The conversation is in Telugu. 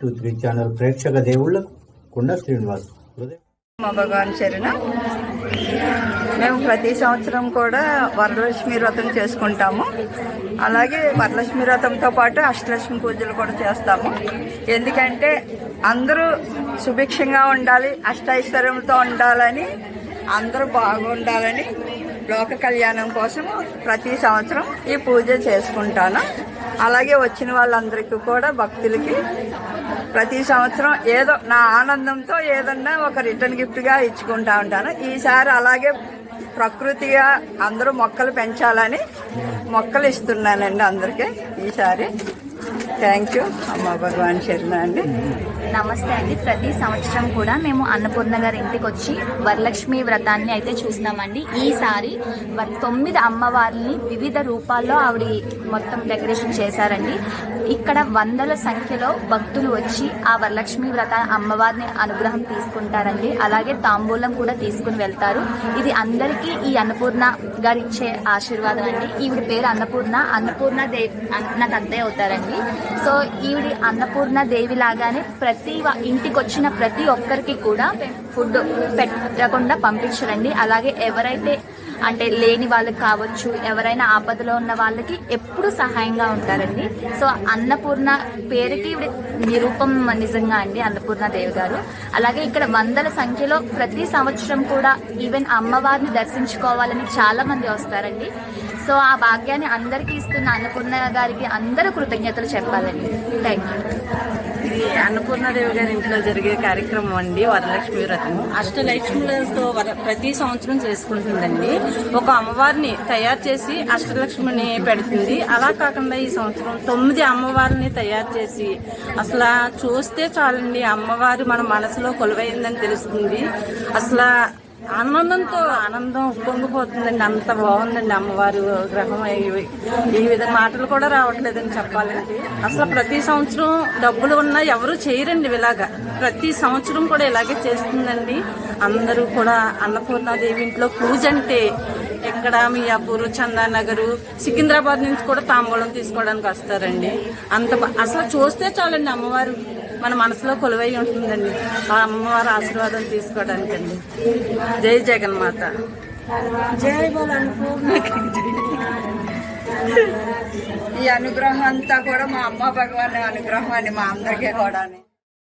త్రీ ఛానల్ ప్రేక్షక దేవుళ్ళకు కుండ శ్రీనివాస్ మా భగవాన్ చరణ మేము ప్రతి సంవత్సరం కూడా వరలక్ష్మి వ్రతం చేసుకుంటాము. అలాగే వరలక్ష్మి వ్రతంతో పాటు అష్టలక్ష్మి పూజలు కూడా చేస్తాము. ఎందుకంటే అందరూ సుభిక్షంగా ఉండాలి అష్టైశ్వర్యంతో ఉండాలని అందరూ బాగుండాలని లోక కళ్యాణం కోసం ప్రతి సంవత్సరం ఈ పూజ చేసుకుంటాను. అలాగే వచ్చిన వాళ్ళందరికీ కూడా భక్తులకి ప్రతి సంవత్సరం ఏదో నా ఆనందంతో ఏదన్నా ఒక రిటర్న్ గిఫ్ట్గా ఇచ్చుకుంటా ఉంటాను. ఈసారి అలాగే ప్రకృతిగా అందరూ మొక్కలు పెంచాలని మొక్కలు ఇస్తున్నానండి అందరికీ ఈసారి. Thank you. అమ్మ భగవాన్ శరణ అండి. నమస్తే అండి. ప్రతి సంవత్సరం కూడా మేము అన్నపూర్ణ గారి ఇంటికి వచ్చి వరలక్ష్మి వ్రతాన్ని అయితే చూస్తామండి. ఈసారి వ- తొమ్మిది అమ్మవారిని వివిధ రూపాల్లో ఆవిడ మొత్తం డెకరేషన్ చేశారండి. ఇక్కడ వందల సంఖ్యలో భక్తులు వచ్చి ఆ వరలక్ష్మి వ్రత అమ్మవారిని అనుగ్రహం తీసుకుంటారండి. అలాగే తాంబూలం కూడా తీసుకుని వెళ్తారు. ఇది అందరికీ ఈ అన్నపూర్ణ గారు ఇచ్చే ఆశీర్వాదం అండి. ఈవిడ పేరు అన్నపూర్ణ. అన్నపూర్ణ దేవి అన్- నాకు అద్దె అవుతారండి. సో ఈవిడి అన్నపూర్ణ దేవి లాగానే ప్రతి ఇంటికి వచ్చిన ప్రతి ఒక్కరికి కూడా ఫుడ్ పెట్టకుండా పంపించరండి. అలాగే ఎవరైతే అంటే లేని వాళ్ళకి కావచ్చు ఎవరైనా ఆపదలో ఉన్న వాళ్ళకి ఎప్పుడు సహాయంగా ఉంటారండి. సో అన్నపూర్ణ పేరుకి నిరూపం నిజంగా అండి అన్నపూర్ణ దేవి గారు. అలాగే ఇక్కడ వందల సంఖ్యలో ప్రతి సంవత్సరం కూడా ఈవెన్ అమ్మవారిని దర్శించుకోవాలని చాలా మంది వస్తారండి. సో ఆ భాగ్యాన్ని అందరికీ ఇస్తున్న అన్నపూర్ణ గారికి అందరూ కృతజ్ఞతలు చెప్పాలండి. థ్యాంక్ యూ ఇది అన్నపూర్ణాదేవి గారి ఇంట్లో జరిగే కార్యక్రమం అండి వరలక్ష్మి వ్రతం. అష్టలక్ష్ములతో వర ప్రతి సంవత్సరం చేసుకుంటుందండి. ఒక అమ్మవారిని తయారు చేసి అష్టలక్ష్మిని పెడుతుంది. అలా కాకుండా ఈ సంవత్సరం తొమ్మిది అమ్మవారిని తయారు చేసి అసలు చూస్తే చాలండి అమ్మవారు మన మనసులో కొలువైందని తెలుస్తుంది. అసలు ఆనందంతో ఆనందం పొంగిపోతుందండి. అంత బాగుందండి అమ్మవారు గ్రహం. ఈ విధంగా మాటలు కూడా రావట్లేదని చెప్పాలండి అసలు ప్రతి సంవత్సరం డబ్బులు ఉన్నా ఎవరు చేయరండి ఇలాగా. ప్రతి సంవత్సరం కూడా ఇలాగే చేస్తుందండి. అందరూ కూడా అన్నపూర్ణాదేవి ఇంట్లో పూజ అంటే ఇక్కడ మియాపూర్ చందానగరు సికింద్రాబాద్ నుంచి కూడా తాంబూలం తీసుకోవడానికి వస్తారండి. అంత అసలు చూస్తే చాలండి అమ్మవారు. మన మనసులో కొలువై ఉంటుందండి. ఆ అమ్మవారి ఆశీర్వాదం తీసుకోవడానికండి. జై జగన్మాత. ఈ అనుగ్రహం అంతా కూడా మా అమ్మ భగవాన్ అనుగ్రహం అని మా అందరికీ కూడా